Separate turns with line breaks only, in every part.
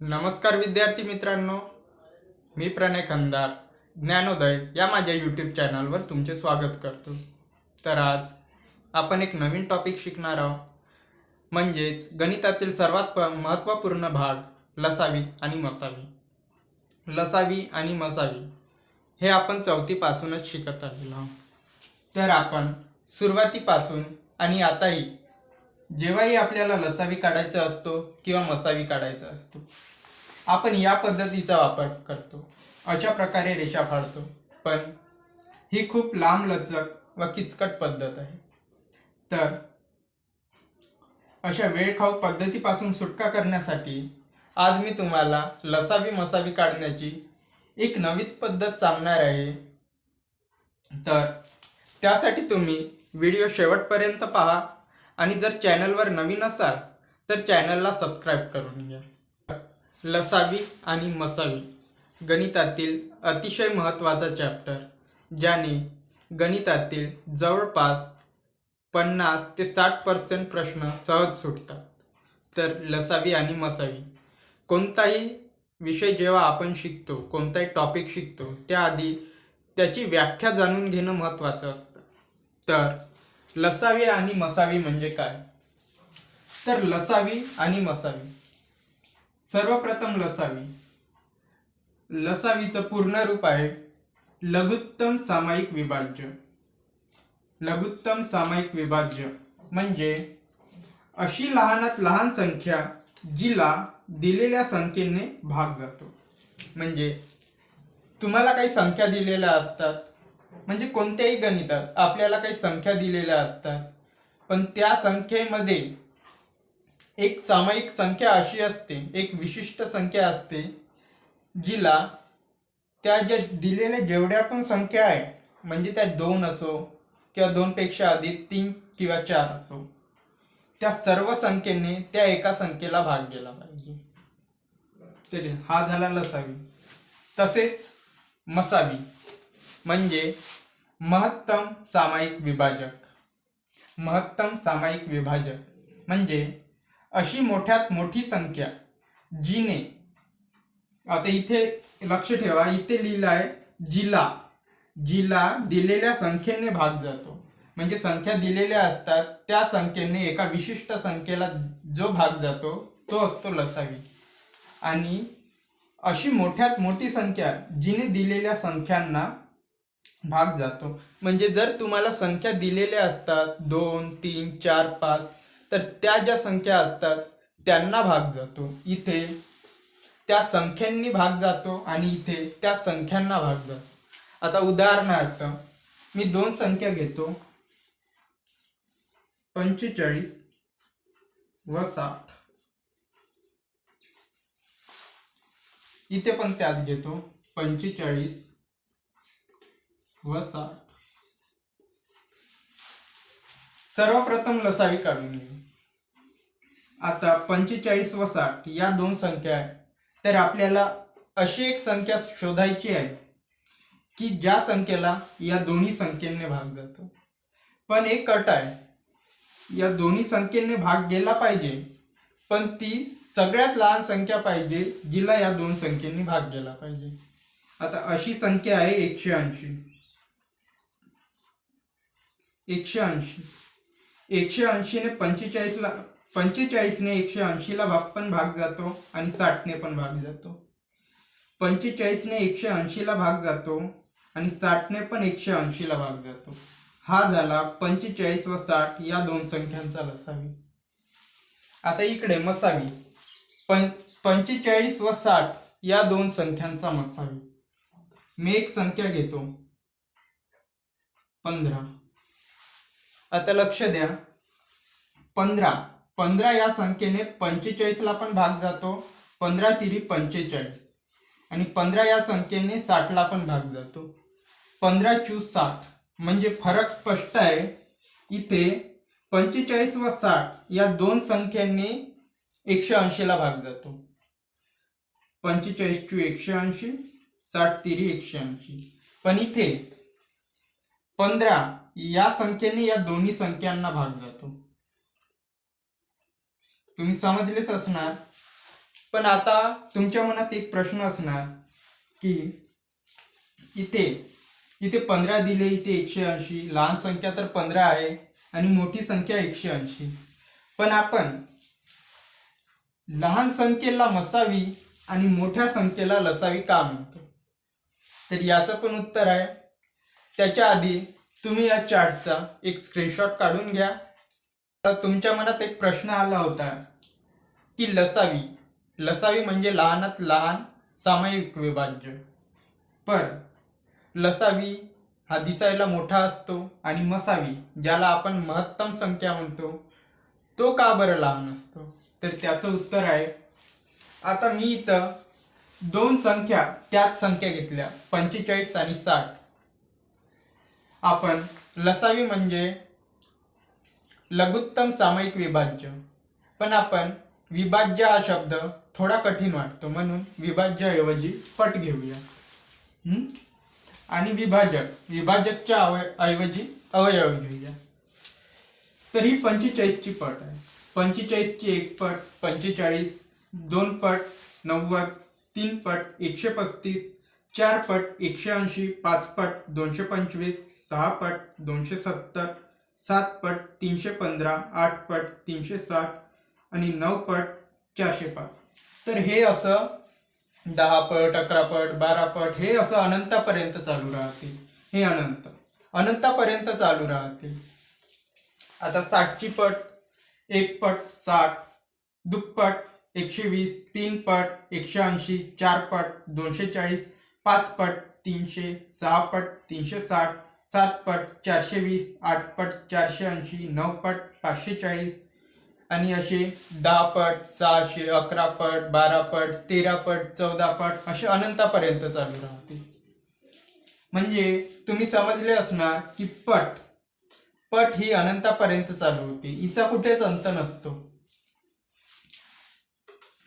नमस्कार विद्यार्थी मित्रांनो. मी प्रणय खंदार ज्ञानोदय या माझ्या यूट्यूब चॅनलवर तुमचे स्वागत करतो. तर आज आपण एक नवीन टॉपिक शिकणार आहोत. म्हणजेच गणितातील सर्वात प महत्त्वपूर्ण भाग लसावी आणि मसावी. लसावी आणि मसावी हे आपण चौथीपासूनच शिकत आलेलो आहोत. तर आपण सुरुवातीपासून आणि आताही जेव्हाही आपल्याला लसावी काढायचा असतो किंवा मसावी काढायचा असतो आपण या पद्धतीचा वापर करतो. अशा प्रकारे रेषा फाडतो. पण ही खूप लांब लचक व किचकट पद्धत आहे. तर अशा वेळखाऊ पद्धतीपासून सुटका करण्यासाठी आज मी तुम्हाला लसावी मसावी काढण्याची एक नवीन पद्धत सांगणार आहे. तर त्यासाठी तुम्ही व्हिडिओ शेवटपर्यंत पहा. आणि जर चॅनलवर नवीन असाल तर चॅनलला सबस्क्राईब करून घ्या. लसावी आणि मसावी गणितातील अतिशय महत्त्वाचा चॅप्टर ज्याने गणितातील जवळपास पन्नास ते साठ पर्सेंट प्रश्न सहज सुटतात. तर लसावी आणि मसावी कोणताही विषय जेव्हा आपण शिकतो कोणताही टॉपिक शिकतो त्याआधी त्याची व्याख्या जाणून घेणं महत्त्वाचं असतं. तर लसावी आणि मसावी म्हणजे काय? तर लसावी आणि मसावी. सर्वप्रथम लसावी. लसावीचं पूर्ण रूप आहे लघुत्तम सामायिक विभाज्य. लघुत्तम सामायिक विभाज्य म्हणजे अशी लहानात लहान संख्या जिला दिलेल्या संख्येने भाग जातो. म्हणजे तुम्हाला काही संख्या दिलेल्या असतात म्हणजे कोणत्याही गणितात आपल्याला काही संख्या दिलेल्या असतात. पण त्या संख्येमध्ये एक सामायिक संख्या अशी असते एक विशिष्ट संख्या असते जिला त्या ज्या दिलेल्या जेवढ्या पण संख्या आहे म्हणजे त्या दोन असो किंवा दोनपेक्षा अधिक तीन किंवा चार असो त्या सर्व संख्येने त्या एका संख्येला भाग गेला पाहिजे. तरी हा झाला लसावी. तसेच मसावी. म्हणजे महत्तम सामायिक विभाजक. महत्तम सामायिक विभाजक म्हणजे अशी मोठ्यात मोठी संख्या जिने आता इथे लक्ष ठेवा इथे लिहिलं आहे जिला. जिला दिलेल्या संख्येने भाग जातो. म्हणजे संख्या दिलेल्या असतात त्या संख्येने एका विशिष्ट संख्येला जो भाग जातो तो असतो लसावी. आणि अशी मोठ्यात मोठी संख्या जिने दिलेल्या संख्यांना भाग जातो. म्हणजे जर तुम्हाला संख्या दिलेल्या असतात दोन तीन चार पाच तर त्या ज्या संख्या असतात त्यांना भाग जातो. इथे त्या संख्यांनी भाग जातो आणि इथे त्या संख्यांना भाग जातो. आता उदाहरणार्थ मी दोन संख्या घेतो. पंचेचाळीस व साठ. इथे पण त्याच घेतो. पंचेचाळीस व साठ सर्वप्रथम लसावी काढून घेऊ आता पंचेचाळीस व साठ या दोन संख्या आहेत. तर आपल्याला अशी एक संख्या शोधायची आहे की ज्या संख्येला या दोन्ही संख्येने भाग जातो पण एक अट आहे. या दोन्ही संख्येने भाग गेला पाहिजे पण ती सगळ्यात लहान संख्या पाहिजे जिला या दोन संख्येने भाग गेला पाहिजे. आता अशी संख्या आहे एकशे ऐंशी. एकशे ऐंशी. एकशे ऐंशीने पंचेचाळीसला पंचेचाळीसने एकशे ऐंशीला भाग पण भाग जातो आणि साठने पण भाग जातो. पंचेचाळीसने एकशे ऐंशीला भाग जातो आणि साठने पण एकशे ऐंशीला भाग जातो. हा झाला पंचेचाळीस व साठ या दोन संख्यांचा लसावी. आता इकडे मसावी. पं पंचेचाळीस व साठ या दोन संख्यांचा मसावी. मी एक संख्या घेतो. पंधरा. आता लक्ष द्या. पंधरा. पंधरा या संख्येने पंचेचाळीसला पण भाग जातो. पंधरा तिरी पंचेचाळीस. आणि पंधरा या संख्येने साठला पण भाग जातो. पंधरा चूस साठ. म्हणजे फरक स्पष्ट आहे इथे पंचेचाळीस व साठ या दोन संख्यांनी एकशे ऐंशीला भाग जातो. पंचेचाळीस चू एकशे ऐंशी साठ तिरी एकशे ऐंशी. पण इथे पंधरा या संख्येने या दोन्ही संख्यांना भाग जातो. तुम्ही समजलेच असणार. पण आता तुमच्या मनात एक प्रश्न असणार की इथे इथे पंधरा दिले इथे एकशे ऐंशी. लहान संख्या तर पंधरा आहे आणि मोठी संख्या एकशे ऐंशी. पण आपण लहान संख्येला मसावी आणि मोठ्या संख्येला लसावी का म्हणतो? तर याचं पण उत्तर आहे. त्याच्या आधी तुम्ही या चार्टचा एक स्क्रीनशॉट काढून घ्या. तर तुमच्या मनात एक प्रश्न आला होता की लसावी. लसावी म्हणजे लहानात लहान सामायिक विभाज्य. पर लसावी हा दिसायला मोठा असतो आणि मसावी ज्याला आपण महत्तम संख्या म्हणतो तो का बरं लहान असतो? तर त्याचं उत्तर आहे आता मी इथं दोन संख्या त्याच संख्या घेतल्या पंचेचाळीस आणि साठ. आपण लसावी म्हणजे लघुत्तम सामायिक विभाज्य. पण आपण विभाज्य हा शब्द थोडा कठीण वाटतो म्हणून विभाज्याऐवजी पट घेऊया. आणि विभाजक विभाजकच्या अवय ऐवजी अवयव घेऊया. तर ही पंचेचाळीसची पट आहे. पंचेचाळीसची एक पट पंचेचाळीस दोन पट नव्वद तीन पट एकशे पस्तीस चार पट एकशे ऐंशी पाच पट दोनशे पंचवीस सहा पट दोनशे सत्तर सात पट तीनशे पंधरा आठ पट तीनशे साठ आणि नऊ पट चारशे पाच. तर हे असं दहा पट अकरा पट बारा पट हे असं अनंतापर्यंत चालू राहते. हे अनंत. अनंतापर्यंत चालू राहते. आता साठची पट एक पट साठ दुप्पट एकशे वीस तीन पट एकशे ऐंशी चार पट दोनशे चाळीस पाच पट तीनशे सहा पट तीनशे साठ सात पट चारशे वीस आठ पट चारशे ऐंशी नऊ पट पाचशे चाळीस. आणि असे दहा पट सहाशे अकरा पट बारा पट तेरा पट चौदा पट असे अनंतापर्यंत चालू राहते. म्हणजे तुम्ही समजले असणार की पट पट ही अनंतापर्यंत चालू होते. हिचा कुठेच अंत नसतो.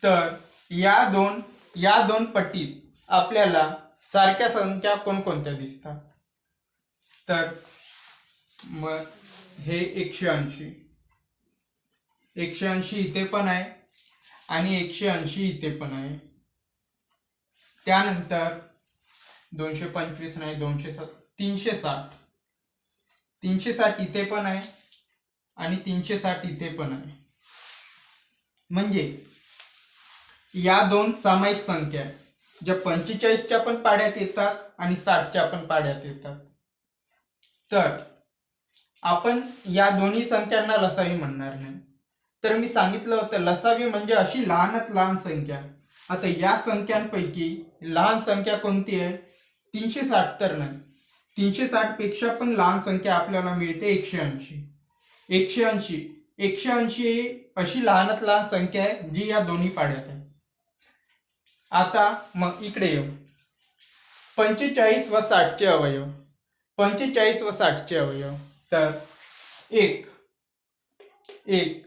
तर या दोन या दोन पटीत आपल्याला सारख्या संख्या कोणकोणत्या दिसतात? तर मग हे एकशे ऐंशी. एकशे ऐंशी इथे पण आहे आणि एकशे ऐंशी इथे पण आहे. त्यानंतर दोनशे पंचवीस नाही दोनशे सात तीनशे साठ. तीनशे साठ इथे पण आहे आणि तीनशे साठ इथे पण आहे. म्हणजे या दोन सामायिक संख्या ज्या पंचेचाळीसच्या पण पाड्यात येतात आणि साठच्या पण पाड्यात येतात. तर आपण या दोन्ही संख्यांना लसावी म्हणणार नाही. तर मी सांगितलं होतं लसावी म्हणजे अशी लहानात लहान संख्या. आता या संख्यांपैकी लहान संख्या कोणती आहे? तीनशे साठ तर नाही. तीनशे साठपेक्षा पण लहान संख्या आपल्याला मिळते एकशे ऐंशी. एकशे ऐंशी. एकशे ऐंशी अशी लहानात लहान संख्या आहे जी या दोन्ही पाड्यात आहे. आता मग इकडे येऊ. पंचेचाळीस व साठचे अवयव. पंचेचाळीस व साठचे अवयव. तर एक एक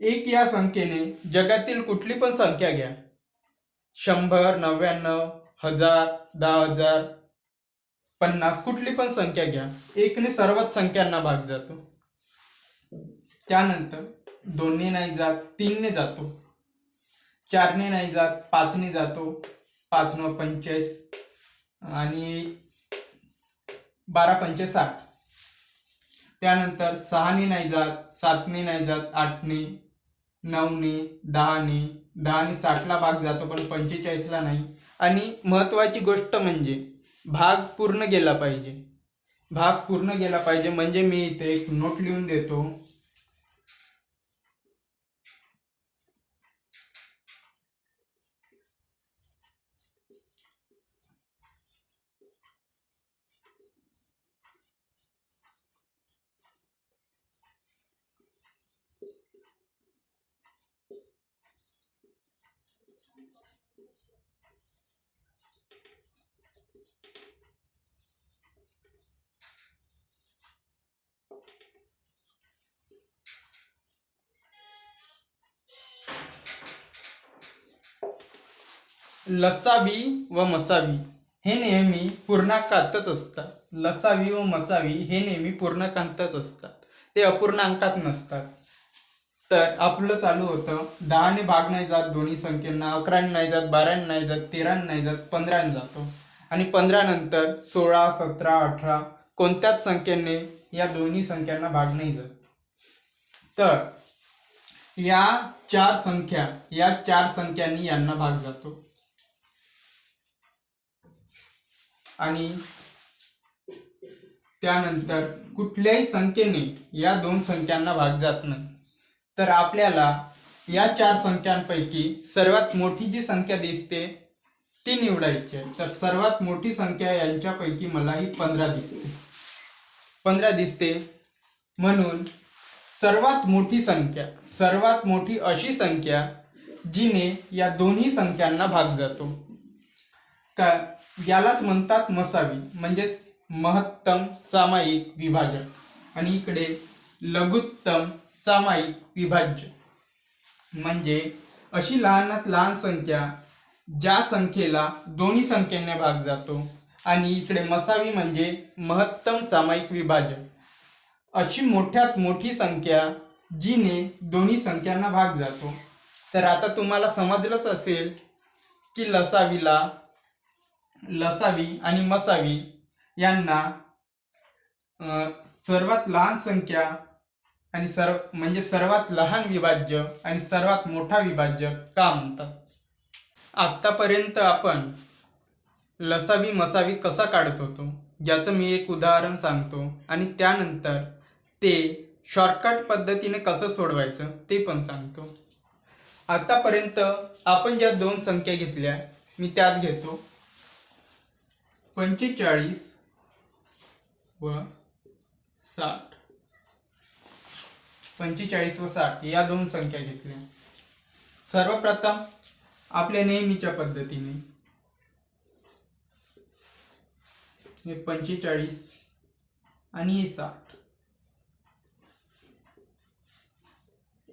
एक या संख्येने जगातील कुठली पण संख्या घ्या. शंभर नव्याण्णव हजार दहा हजार पन्नास कुठली पण संख्या घ्या. एकने सर्वच संख्यांना भाग जातो. त्यानंतर दोनने नाही जात तीनने जातो. चारने नाही जात पाचने जातो. पाच नऊ पंचेचाळीस आणि बारा पंचे साठ त्यानंतर सहाने नाही जात सातने नाही जात आठने नऊने दहाने दहाने साठला भाग जातो पण पंचेचाळीसला नाही. आणि महत्त्वाची गोष्ट म्हणजे भाग पूर्ण गेला पाहिजे. भाग पूर्ण गेला पाहिजे म्हणजे मी इथे एक नोट लिहून देतो. लसावी व मसावी हे नेहमी पूर्णांकातच असतात. लसावी व मसावी हे नेहमी पूर्णांकातच असतात. ते अपूर्णांकात नसतात. तर आपलं चालू होतं. दहाने भाग नाही जात दोन्ही संख्यांना अकराने नाही जात बाराने नाही जात तेराने नाही जात पंधराने जातो. आणि पंधरा नंतर सोळा सतरा अठरा कोणत्याच संख्येने या दोन्ही संख्यांना भाग नाही जात. तर या चार संख्या या चार संख्यांनी यांना भाग जातो. आणि त्यानंतर कुठल्याही संख्येने या दोन संख्यांना भाग जात नाही. तर आपल्याला या चार संख्यांपैकी सर्वात मोठी जी संख्या दिसते ती निवडायची आहे. तर सर्वात मोठी संख्या यांच्यापैकी मला ही पंधरा दिसते. पंधरा दिसते म्हणून सर्वात मोठी संख्या सर्वात मोठी अशी संख्या जिने या दोन्ही संख्यांना भाग जातो. का यालाच म्हणतात मसावी म्हणजेच महत्तम सामायिक विभाजन आणि इकडे लघुत्तम सामायिक विभाज्य. म्हणजे अशी लहानात लहान संख्या ज्या संख्येला दोन्ही संख्येने भाग जातो आणि इकडे मसावी म्हणजे महत्तम सामायिक विभाजन. अशी मोठ्यात मोठी संख्या जिने दोन्ही संख्यांना भाग जातो. तर आता तुम्हाला समजलंच असेल की लसावीला लसावी आणि मसावी यांना सर्वात लहान संख्या आणि सर्व म्हणजे सर्वात लहान विभाज्य आणि सर्वात मोठा विभाज्य का म्हणतात आत्तापर्यंत आपण लसावी मसावी कसा काढत होतो? ज्याचं मी एक उदाहरण सांगतो. आणि त्यानंतर ते शॉर्टकट पद्धतीने कसं सोडवायचं ते पण सांगतो. आतापर्यंत आपण ज्या दोन संख्या घेतल्या मी त्याच घेतो. पंचेचाळीस व साठ. पंचेचाळीस व साठ या दोन संख्या घेतल्या. सर्वप्रथम आपल्या नेहमीच्या पद्धतीने. हे पंचेचाळीस आणि हे साठ.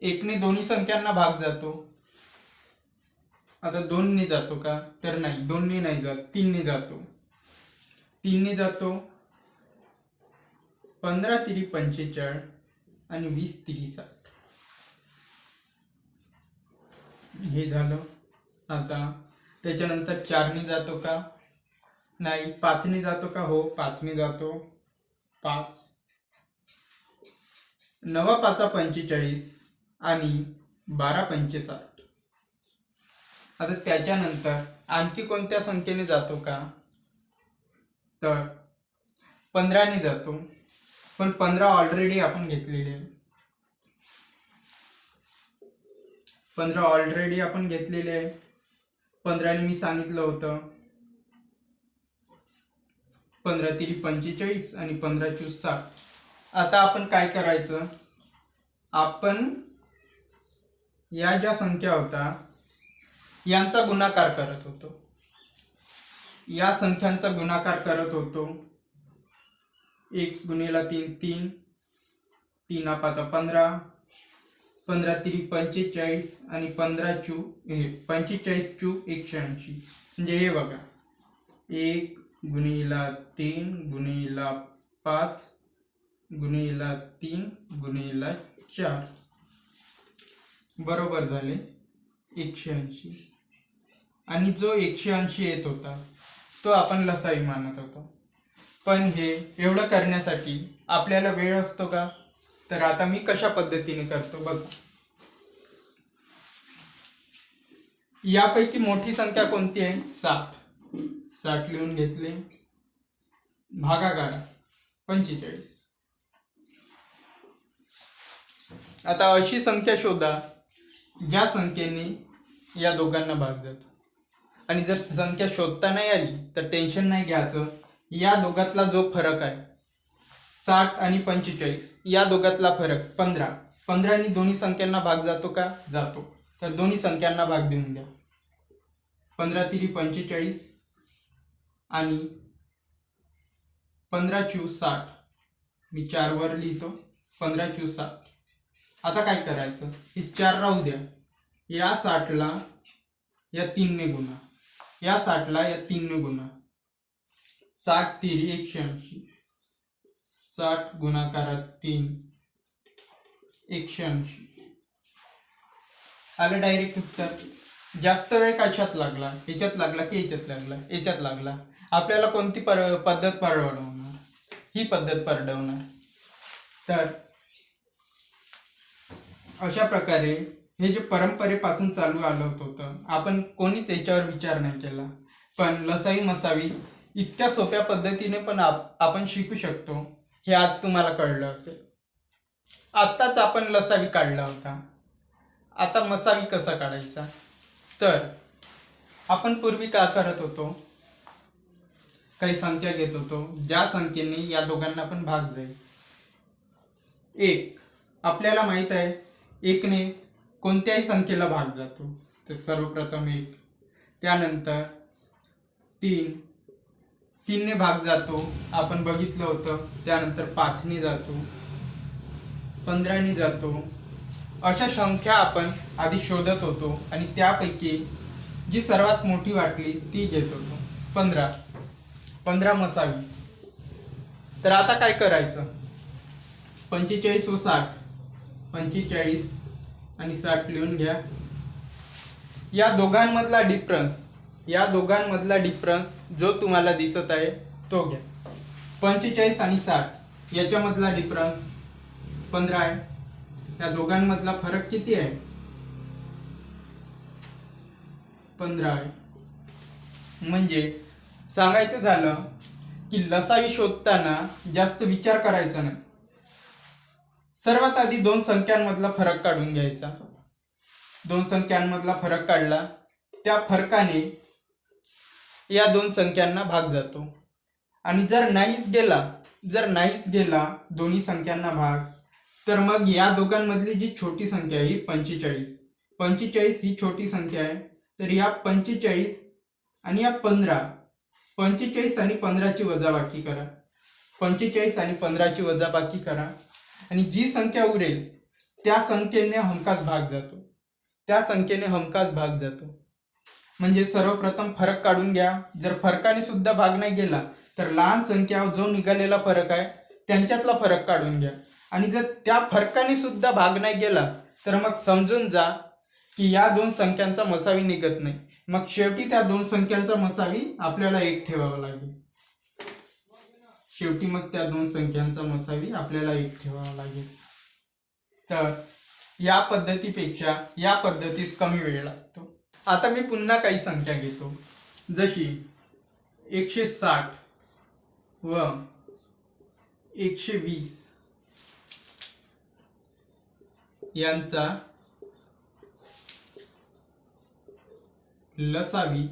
एकने दोन्ही संख्यांना भाग जातो. आता दोनने जातो का? तर नाही. दोनने नाही जात. तीनने जातो. तीनने जातो. पंधरा तिरी पंचेचाळीस आणि वीस तिरी हे झालं. आता त्याच्यानंतर चारने जातो का? नाही पाचने जातो का? हो पाचने जातो. पाच. नवा पाचा पंचेचाळीस आणि बारा पंचेसाठ. आता त्याच्यानंतर आणखी कोणत्या संख्येने जातो का? तर पंधराने जातो. पण पंधरा ऑलरेडी आपण घेतलेले आहे पंधरा ऑलरेडी आपण घेतलेले आहे पंधराने मी सांगितलं होतं. पंधरा तिरी पंचेचाळीस आणि पंधरा चूस साठ. आता आपण काय करायचं? आपण या ज्या संख्या होता यांचा गुणाकार करत होतो. या संख्यांचा गुणाकार करत होतो. एक गुणेला तीन तीन. तीन पाचा पंधरा. पंधरा तिरी पंचेचाळीस आणि पंधरा चू हे पंचेचाळीस चू एकशे ऐंशी म्हणजे हे बघा. एक गुणेला तीन गुणेला पाच गुणेला तीन गुणेला चार. बरोबर झाले. एकशे ऐंशी आणि जो एकशे ऐंशी येत होता तो आपण लसावी मानत होतो. पण हे एवढं करण्यासाठी आपल्याला वेळ असतो का? तर आता मी कशा पद्धतीने करतो बघ. यापैकी मोठी संख्या कोणती आहे? साठ. साठ लिहून घेतले. भागाकार पंचेचाळीस. आता अशी संख्या शोधा ज्या संख्येने या दोघांना भाग जातो आणि जर संख्या शोधता नाही आली तर टेन्शन नाही घ्यायचं. या दोघातला जो फरक आहे साठ आणि पंचेचाळीस या दोघातला फरक पंधरा. पंधरानी दोन्ही संख्यांना भाग जातो का? जातो. तर दोन्ही संख्यांना भाग देऊन द्या. पंधरा तिरी पंचेचाळीस आणि पंधरा चू साठ. मी चारवर लिहितो. पंधरा चू साठ. आता काय करायचं? हे चार राहू द्या. या साठला या तीनने गुणा. या साठला या तीनने गुणा. साठ तिरी एकशे ऐंशी साठ गुणाकारात तीन. एकशे ऐंशी आलं डायरेक्ट उत्तर. जास्त वेळ कशात लागला? याच्यात लागला की याच्यात लागला? याच्यात लागला. आपल्याला कोणती पर पद्धत परवडवणार? ही पद्धत परवडवणार. तर अशा प्रकारे हे जे परंपरेपासून चालू आलं होतं आपण कोणीच याच्यावर विचार नाही केला. पण लसाई मसावी इतक्या सोप्या पद्धतीने पण आप आपण शिकू शकतो. हे आज तुम्हाला कळलं असेल. आत्ताच आपण लसावी काढला होता. आता मसावी कसा काढायचा? तर आपण पूर्वी का करत होतो? काही संख्या घेत होतो. ज्या संख्येने या दोघांना पण भाग जाईल. एक आपल्याला माहीत आहे एकने कोणत्याही संख्येला भाग जातो. तर सर्वप्रथम एक. त्यानंतर तीन तीनने भाग जातो. आपण बघितलं होतं. त्यानंतर पाचने जातो. पंधराने जातो. अशा संख्या आपण आधी शोधत होतो आणि त्यापैकी जी सर्वात मोठी वाटली ती घेत होतो. पंधरा. पंधरा मसावी. तर आता काय करायचं? पंचेचाळीस व साठ. पंचेचाळीस आणि साठ लिहून घ्या. या दोघांमधला डिफरन्स या दोघांमधला डिफरन्स जो तुम्हाला दिसत आहे तो घ्या. पंचेचाळीस आणि साठ याच्यामधला डिफरन्स पंधरा आहे. या दोघांमधला फरक किती आहे? पंधरा आहे. म्हणजे सांगायचं झालं की लसावी शोधताना जास्त विचार करायचा नाही. सर्वात आधी दोन संख्यांमधला फरक काढून घ्यायचा. दोन संख्यांमधला फरक काढला. त्या फरकाने या दोन संख्यांना भाग जातो. आणि जर नाहीच गेला जर नाहीच गेला दोन्ही संख्यांना भाग तर मग या दोघांमधली जी छोटी संख्या आहे ही पंचेचाळीस. पंचेचाळीस ही छोटी संख्या आहे. तर या पंचेचाळीस आणि या पंधरा पंचेचाळीस आणि पंधराची वजाबाकी करा. पंचेचाळीस आणि पंधराची वजाबाकी करा. आणि जी संख्या उरेल त्या संख्येने हमखास भाग जातो. त्या संख्येने हमखास भाग जातो. म्हणजे सर्वप्रथम फरक काढून घ्या. जर फरकाने सुद्धा भाग नाही गेला तर लहान संख्या जो निघालेला फरक आहे त्यांच्यातला फरक काढून घ्या. आणि जर त्या फरकाने सुद्धा भाग नाही गेला तर मग समजून जा की या दोन संख्यांचा मसावी निघत नाही. मग शेवटी त्या दोन संख्यांचा मसावी आपल्याला एक ठेवावा लागेल. शेवटी मग त्या दोन संख्यांचा मसावी आपल्याला एक ठेवावा लागेल. तर या पद्धतीपेक्षा या पद्धतीत कमी वेळ लागतो. आता मी पुन्हा काही संख्या घेतो. जशी एकशे साठ व एकशे वीस. यांचा लसावी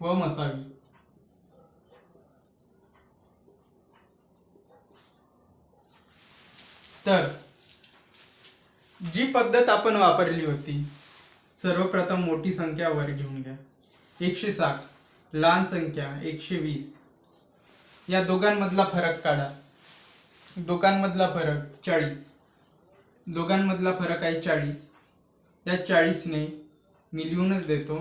व मसावी. तर जी पद्धत आपण वापरली होती सर्वप्रथम मोठी संख्या वर घेऊन घ्या. एकशे साठ लहान संख्या एकशे वीस. या दोघांमधला फरक काढा. दोघांमधला फरक चाळीस. दोघांमधला फरक आहे चाळीस. या चाळीसने मी लिहूनच देतो.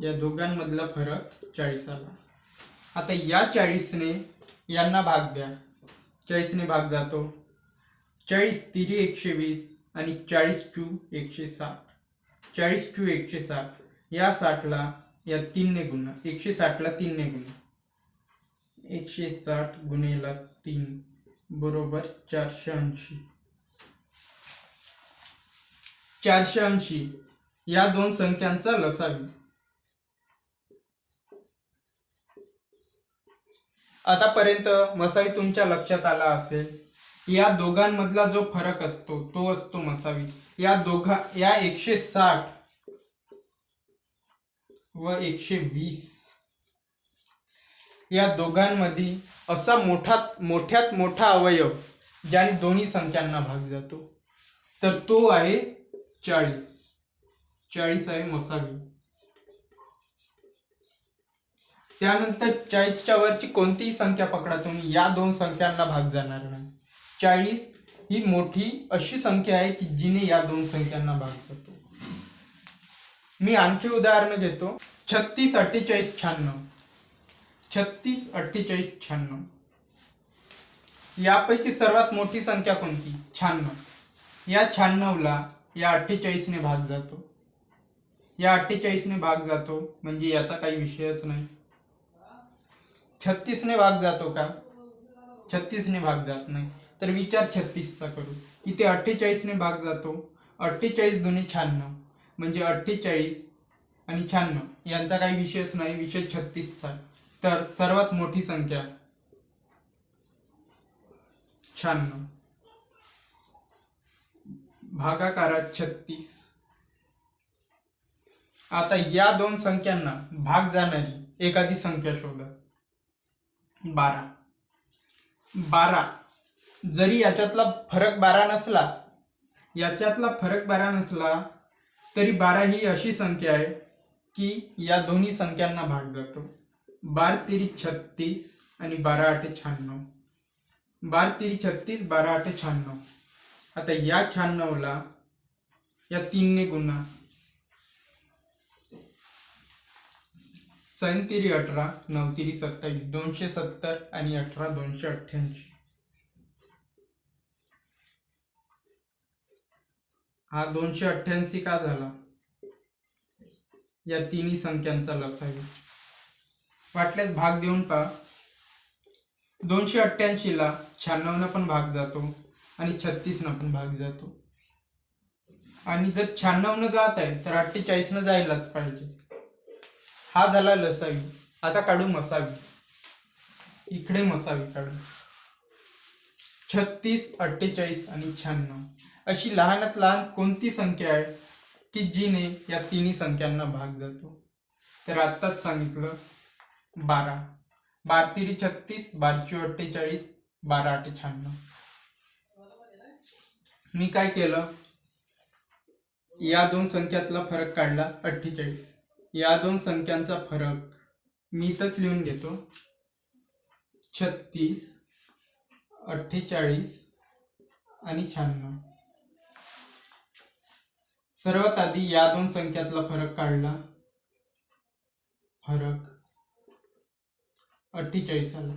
या दोघांमधला फरक चाळीस आला आता या चाळीसने यांना भाग द्या. चाळीसने भाग जातो. चाळीस तिरी एकशे वीस आणि चाळीस चू एकशे साठ. चाळीस चू एकशे साठ. या साठला या तीनने गुण. एकशे साठला तीनने गुण. एकशे साठ गुणेला तीन बरोबर चारशे ऐंशी. चारशे ऐंशी. या दोन संख्यांचा लसावी आतापर्यंत मसाई तुमच्या लक्षात आला असेल. या दोघांमधला जो फरक असतो तो असतो मसावी. या दोघा या एकशे साठ व एकशे वीस. या दोघांमध्ये असा मोठा मोठ्यात मोठा अवयव ज्याने दोन्ही संख्यांना भाग जातो तर तो आहे चाळीस. चाळीस आहे मसावी. त्यानंतर चाळीसच्या वरची कोणतीही संख्या पकडा तुम्ही या दोन संख्यांना भाग जाणार नाही. चाळीस ही मोठी अशी संख्या आहे की जिने या दोन संख्यांना भाग जातो मी आणखी उदाहरणं देतो छत्तीस अठ्ठेचाळीस शहाण्णव छत्तीस अठ्ठेचाळीस शहाण्णव यापैकी सर्वात मोठी संख्या कोणती? शहाण्णव या शहाण्णवला या अठ्ठेचाळीसने भाग जातो. या अठ्ठेचाळीसने भाग जातो म्हणजे याचा काही विषयच नाही. छत्तीसने भाग जातो का? छत्तीसने भाग जात नाही. तर विचार छत्तीसचा करू. इथे अठ्ठेचाळीसने भाग जातो. अठ्ठेचाळीस दोन्ही शहाण्णव म्हणजे अठ्ठेचाळीस आणि शहाण्णव यांचा काही विशेष नाही विशेष छत्तीसचा. तर सर्वात मोठी संख्या शहाण्णव भागाकारात छत्तीस. आता या दोन संख्यांना भाग जाणारी एखादी संख्या शोधा. बारा. बारा. जरी याच्यातला फरक बारा नसला याच्यातला फरक बारा नसला तरी बारा ही अशी संख्या आहे की या दोन्ही संख्यांना भाग जातो. बार तिरी छत्तीस आणि बारा आठे शहाण्णव बार तिरी छत्तीस बारा आठे शहाण्णव आता या शहाण्णवला या तीनने गुन्हा सैन तिरी अठरा नऊ तिरी सत्तावीस दोनशे सत्तर आणि अठरा दोनशे अठ्ठ्याऐंशी. हा दोनशे अठ्ठ्याऐंशी का झाला? या तिन्ही संख्यांचा लसावी वाटल्यास भाग देऊन पहा. दोनशे अठ्ठ्याऐंशीला शहाण्णवनं पण भाग जातो आणि छत्तीसनं पण भाग जातो. आणि जर शहाण्णवनं जात आहे तर अठ्ठेचाळीसनं जायलाच पाहिजे. हा झाला लसावी. आता काढू मसावी. इकडे मसावी काढू. छत्तीस अठ्ठेचाळीस आणि शहाण्णव. अशी लहानात लहान कोणती संख्या आहे की जिने या तिन्ही संख्यांना भाग जातो तर आत्ताच सांगितलं बारा. बार तिरी छत्तीस बारची अठ्ठेचाळीस बारा आठे शहाण्णव. मी काय केलं? या दोन संख्यातला फरक काढला अठ्ठेचाळीस. या दोन संख्यांचा फरक मी इथंच लिहून घेतो. छत्तीस अठ्ठेचाळीस आणि शहाण्णव. सर्वात आधी या दोन संख्यातला फरक काढला. फरक. अठ्ठेचाळीस आला.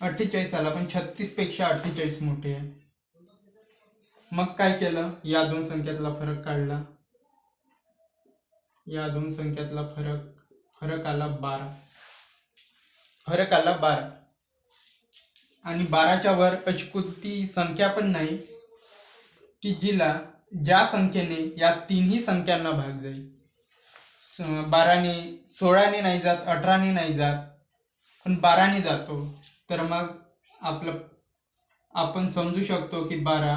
अठ्ठेचाळीस आला पण छत्तीसपेक्षा अठ्ठेचाळीस मोठे आहे. मग काय केलं? या दोन संख्यातला फरक काढला. या दोन संख्यातला फरक फरक आला बारा. फरक आला बारा. आणि बाराच्या वर अशी कोणती संख्या पण नाही की जिला ज्या संख्येने या तिन्ही संख्यांना भाग जाईल. बाराने सोळाने नाही जात अठराने नाही जात पण बाराने जातो. तर मग आपलं आपण समजू शकतो की बारा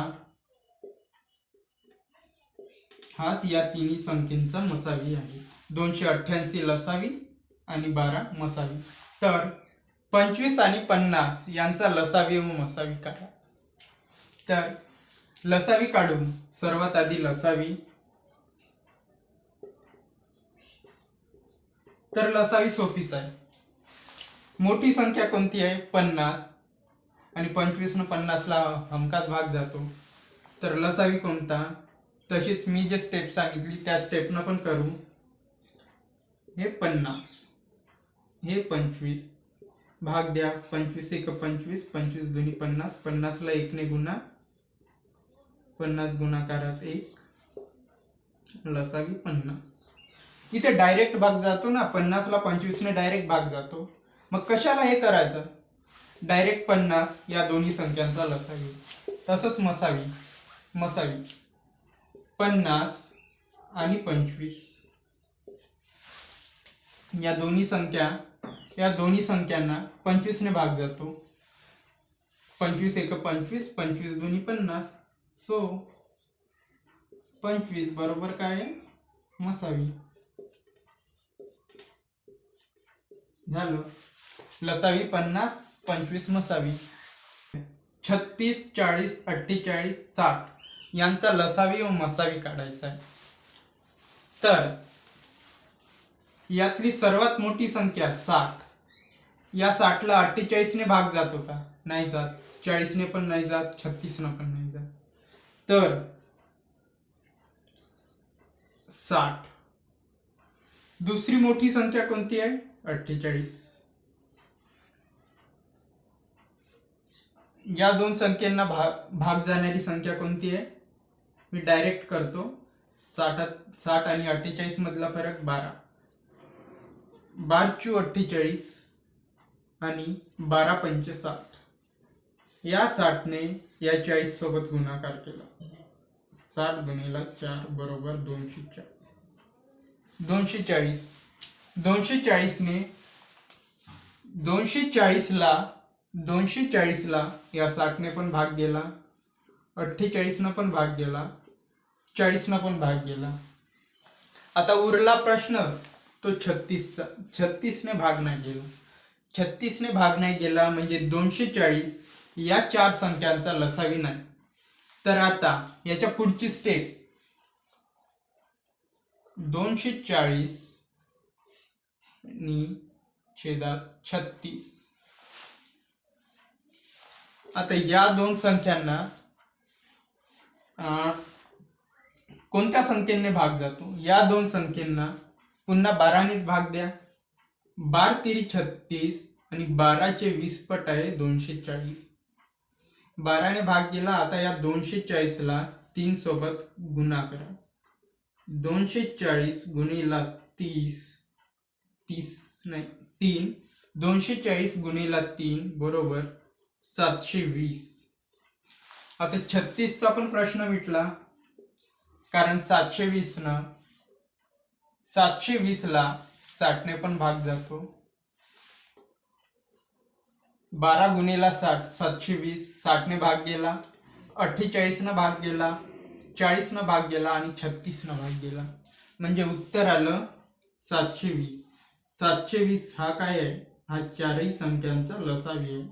हाच या तिन्ही संख्येचा मसावी आहे. दोनशे अठ्ठ्याऐंशी लसावी आणि बारा मसावी. तर पंचवीस आणि पन्नास यांचा लसावी व मसावी काढा. तर लसावी काढून सर्वात आधी लसावी. तर लसावी सोपीच आहे. मोठी संख्या कोणती आहे? पन्नास. आणि पंचवीसनं पन्नासला हमखास भाग जातो. तर लसावी कोणता? तशीच मी जे स्टेप सांगितली त्या स्टेपनं पण करू. हे पन्नास. हे पंचवीस. भाग द्या. पंचवीस एक पंचवीस. पंचवीस दोन्ही पन्नास. पन्नासला एकने गुन्हा पन्नास गुणाकारात एक लसावी पन्नास. इथे डायरेक्ट भाग जातो ना पन्नासला पंचवीसने डायरेक्ट भाग जातो. मग कशाला हे करायचं? डायरेक्ट पन्नास या दोन्ही संख्यांचा लसावी तसंच मसावी मसावी पन्नास आणि पंचवीस. या दोन्ही संख्या या दोन्ही संख्यांना पंचवीसने भाग जातो. पंचवीस एक पंचवीस पंचवीस दोन्ही पन्नास. सो पंचवीस बरोबर काय मसावी. झालं. लसावी पन्नास पंचवीस मसावी. छत्तीस चाळीस अठ्ठेचाळीस साठ. यांचा लसावी व मसावी काढायचा आहे. तर यातली सर्वात मोठी संख्या साठ. या साठला अठ्ठेचाळीसने भाग जातो का? नाही जात. चाळीसने पण नाही जात छत्तीसने पण नाही तर साठ. दुसरी मोठी संख्या कोणती आहे? अठ्ठेचाळीस. या दोन संख्यांना भाग भाग जाणारी संख्या कोणती आहे? मी डायरेक्ट करतो. साठात साठ आणि अठ्ठेचाळीस मधला फरक बारा. बारचू अठ्ठेचाळीस आणि बारा पंचे सात या साठने या चाळीस सोबत गुणाकार केला. साठ गुणिला चार बरोबर दोनशे चाळीस. दोनशे चाळीस. दोनशे चाळीसने दोनशे चाळीसला दोनशे चाळीसला या साठने पण भाग गेला अठ्ठेचाळीसनं पण भाग गेला चाळीसनं पण भाग गेला आता उरला प्रश्न तो छत्तीसचा. छत्तीसने भाग नाही गेला छत्तीसने भाग नाही गेला म्हणजे दोनशे चाळीस या चार संख्यांचा लसावी नाही. तर आता याच्या पुढची स्टेप दोनशे चाळीस आणि छेदात छत्तीस. आता या दोन संख्यांना कोणत्या संख्येने भाग जातो? या दोन संख्येना पुन्हा बारानेच भाग द्या. बार तिरी छत्तीस आणि बाराचे वीस पट आहे दोनशे चाळीस. बाराने भाग गेला आता या दोनशे चाळीसला तीन सोबत गुणा करा. दोनशे चाळीस गुणीला तीस तीस नाही तीन. दोनशे चाळीस गुणीला तीन बरोबर सातशे वीस आता छत्तीसचा पण प्रश्न मिटला कारण सातशे वीसनं सातशे वीसला साठने पण भाग जातो. बारा गुणेला साठ सातशे वीस साठने भाग गेला अठ्ठेचाळीसनं भाग गेला चाळीसनं भाग गेला आणि छत्तीसनं भाग गेला. म्हणजे उत्तर आलं सातशे वीस. सातशे वीस हा काय आहे? हा चारही संख्यांचा लसावी आहे.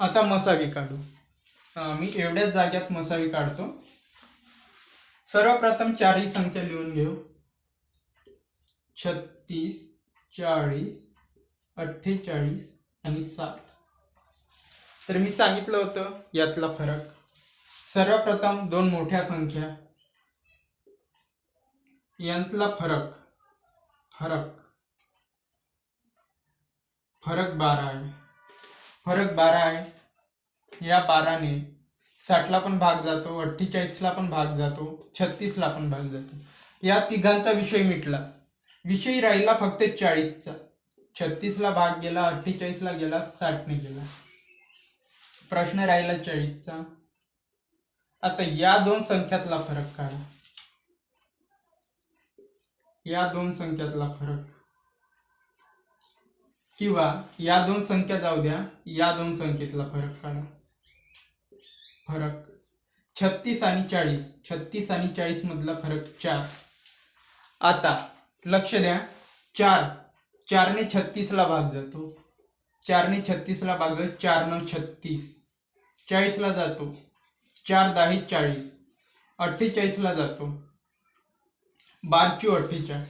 आता मसावी काढू. मी एवढ्याच जाग्यात मसावी काढतो. सर्वप्रथम चारही संख्या लिहून घेऊ. छत्तीस चाळीस अठ्ठेचाळीस आणि साठ. तर मी सांगितलं होतं यातला फरक. सर्वप्रथम दोन मोठ्या संख्या. यांतला फरक फरक. फरक बारा आहे. फरक बारा आहे. या बाराने साठला पण भाग जातो अठ्ठेचाळीसला पण भाग जातो छत्तीसला पण भाग जातो. या तिघांचा विषय मिटला. विषय राहिला फक्त चाळीसचा. छत्तीसला भाग गेला अठ्ठेचाळीसला गेला साठने गेला. प्रश्न राहिला चाळीसचा आता या दोन संख्यातला फरक काढा. या दोन संख्यातला फरक. किंवा या दोन संख्या जाऊ द्या या दोन संख्येतला फरक काढा. फरक छत्तीस आणि चाळीस. छत्तीस आणि चाळीस मधला फरक चार. आता लक्ष द्या. चार. चारने छत्तीसला भाग जातो. चारने छत्तीसला भाग जातो. चार नऊ छत्तीस. चाळीसला जातो. चार दहा चाळीस. अठ्ठेचाळीसला जातो. बारचू अठ्ठेचाळीस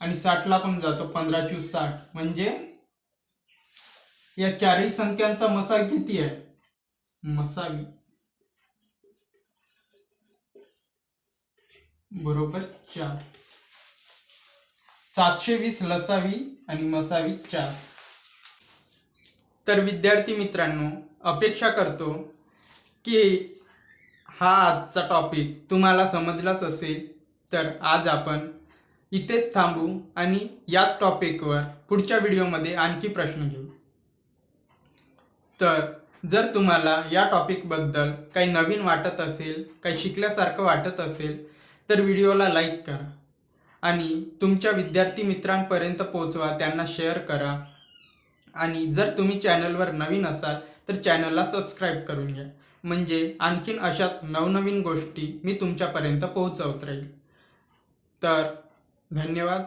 आणि साठला पण जातो. पंधराचू साठ. म्हणजे या चारही संख्यांचा मसा किती आहे? मसावी बरोबर चार. सातशे वीस लसावी आणि मसावी चार. तर विद्यार्थी मित्रांनो अपेक्षा करतो की हा आजचा टॉपिक तुम्हाला समजलाच असेल तर आज आपण इथेच थांबू आणि याच टॉपिकवर पुढच्या व्हिडिओमध्ये आणखी प्रश्न घेऊ. तर जर तुम्हाला या टॉपिकबद्दल काही नवीन वाटत असेल काही शिकल्यासारखं वाटत असेल तर व्हिडिओला लाईक करा. आणि तुमच्या विद्यार्थी मित्रांपर्यंत पोहोचवा त्यांना शेअर करा. आणि जर तुम्ही चॅनलवर नवीन असाल तर चॅनलला सबस्क्राईब करून घ्या. म्हणजे आणखीन अशाच नवनवीन गोष्टी मी तुमच्यापर्यंत पोहोचवत राहील. तर धन्यवाद.